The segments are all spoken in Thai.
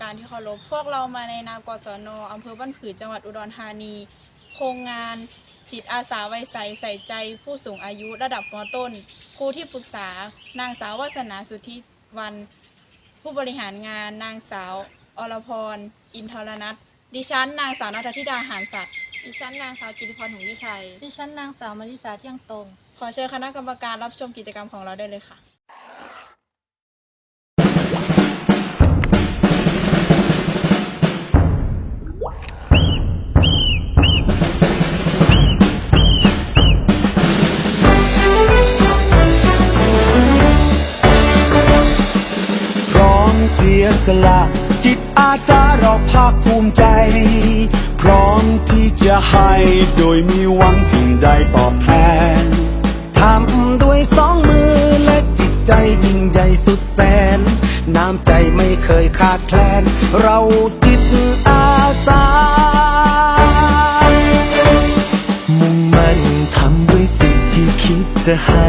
การที่เคารพพวกเรามาในนามกศนอำเภอบ้านผือจังหวัดอุดรธานี โครงงานจิตอาสาไวยใสใส่ใจผู้สูงอายุระดับมต้น ครูที่ปรึกษา นางสาววาสนาสุทธิวัน ผู้บริหารงาน นางสาว อรพร อินทรนัทดิฉัน นางสาวนัทธิดาหานสัตว์ดิฉันนางสาวจิติพรหงวิชัย ดิฉันนางสาวมาริสาเที่ยงตรง ขอเชิญคณะกรรมการรับชมกิจกรรมของเราได้เลยค่ะ ยสละ จิตอาสาเราภาคภูมิใจ พร้อมที่จะให้โดยมีหวังสิ่งใดตอบแทนทำด้วยสองมือและจิตใจยิ่งใหญ่สุดแสนน้ำใจไม่เคยขาดแคลน เราจิตอาสา มุ่งมั่นทำด้วยสิ่งที่คิดจะให้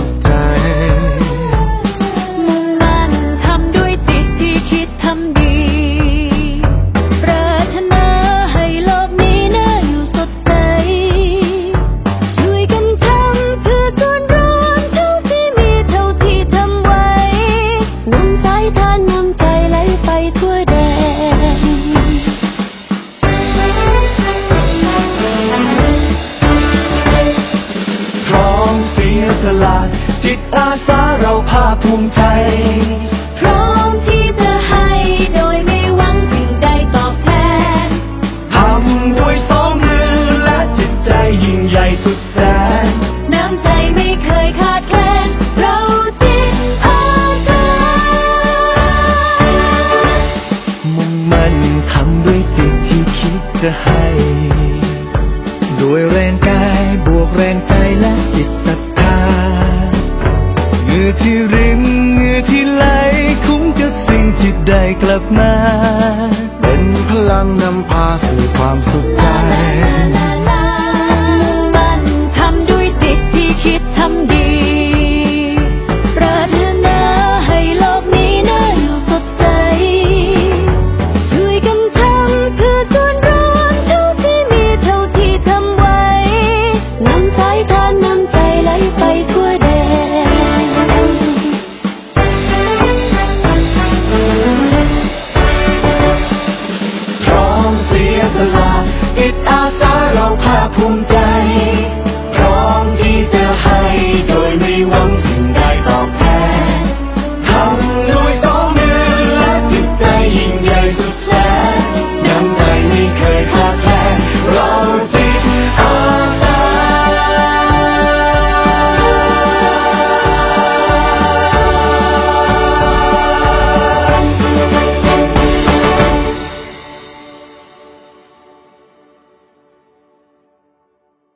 ุข มเสียสละจิตอาสาเราภาคภูมิใจพร้อมที่จะให้โดยไม่หวังสิ่งใดตอบแทนทำด้วยสองมือและจิตใจยิ่งใหญ่สุดแสนน้ำใจไม่เคยขาดแคลนเราจิตอาสามุ่งมั่นทำด้วยจิตที่คิดจะให้ แรงใจและจิตศรัทธาเงื่อที่ริมเงื่อที่ไหล